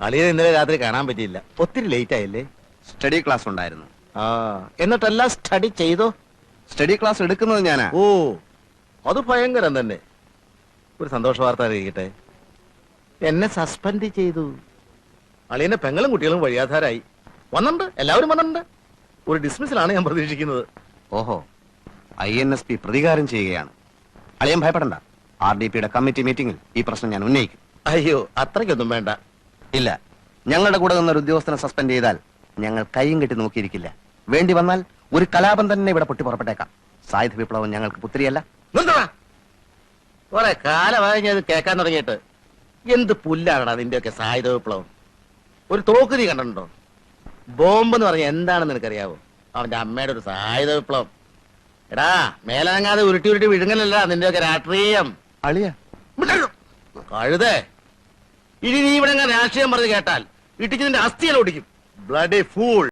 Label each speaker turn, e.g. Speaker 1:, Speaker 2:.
Speaker 1: അളിയെ ഇന്നലെ രാത്രി കാണാൻ പറ്റിയില്ല. ഒത്തിരി ലേറ്റ് ആയില്ലേ?
Speaker 2: സ്റ്റഡി ക്ലാസ് ഉണ്ടായിരുന്നു.
Speaker 1: ആ എന്നിട്ടെല്ലാം സ്റ്റഡി ചെയ്തോ?
Speaker 2: സ്റ്റഡി ക്ലാസ് എടുക്കുന്നത് ഞാനാ.
Speaker 1: ഓ അത് ഭയങ്കരം തന്നെ. ഒരു സന്തോഷ വാർത്ത അറിയിക്കട്ടെ. എന്നെ സസ്പെൻഡ് ചെയ്തു. അളിയന്റെ പെങ്ങളും കുട്ടികളും വഴിയാധാരായി. വന്നിട്ടുണ്ട്? എല്ലാവരും വന്നിട്ടുണ്ട്? ഒരു ഡിസ്മിസിലാണ് ഞാൻ പ്രതീക്ഷിക്കുന്നത്.
Speaker 2: ഓഹോ ഐ എൻ എസ് പി പ്രതികാരം ചെയ്യുകയാണ്. അളിയൻ ഭയപ്പെടണ്ട. ആർ ഡി പിയുടെ കമ്മിറ്റി മീറ്റിംഗിൽ ഈ പ്രശ്നം ഞാൻ ഉന്നയിക്കും.
Speaker 1: അയ്യോ അത്രയ്ക്കൊന്നും വേണ്ട.
Speaker 2: ഇല്ല ഞങ്ങളുടെ കൂടെ നിന്നൊരു ഉദ്യോഗസ്ഥനെ സസ്പെൻഡ് ചെയ്താൽ ഞങ്ങൾ കൈയും കെട്ടി നോക്കിയിരിക്കില്ല. വേണ്ടി വന്നാൽ ഒരു കലാപം തന്നെ ഇവിടെ പൊട്ടി പുറപ്പെട്ടേക്കാം. സായുധ വിപ്ലവം ഞങ്ങൾക്ക് പുത്രിയല്ല.
Speaker 1: കുറെ കാലമായി ഞാൻ കേൾക്കാൻ തുടങ്ങിയിട്ട്. എന്ത് പുല്ലാണടാ നിന്റെയൊക്കെ സായുധ വിപ്ലവം? ഒരു തോക്ക് നീ കണ്ടിട്ടുണ്ടോ? ബോംബ് എന്ന് പറഞ്ഞാൽ എന്താണെന്ന് നിനക്കറിയാവോ? അവന്റെ അമ്മയുടെ ഒരു സായുധ വിപ്ലവം. എടാ മേലനങ്ങാതെ ഉരുട്ടി ഉരുട്ടി വിഴുങ്ങലല്ല നിന്റെയൊക്കെ രാഷ്ട്രീയം.
Speaker 2: അളിയ.
Speaker 1: കഴുതേ. ഇനി നീ ഇവിടെ രാഷ്ട്രീയം പറഞ്ഞ് കേട്ടാൽ ഇട്ടിച്ചതിന്റെ നിന്റെ ഓടിക്കും. Bloody fool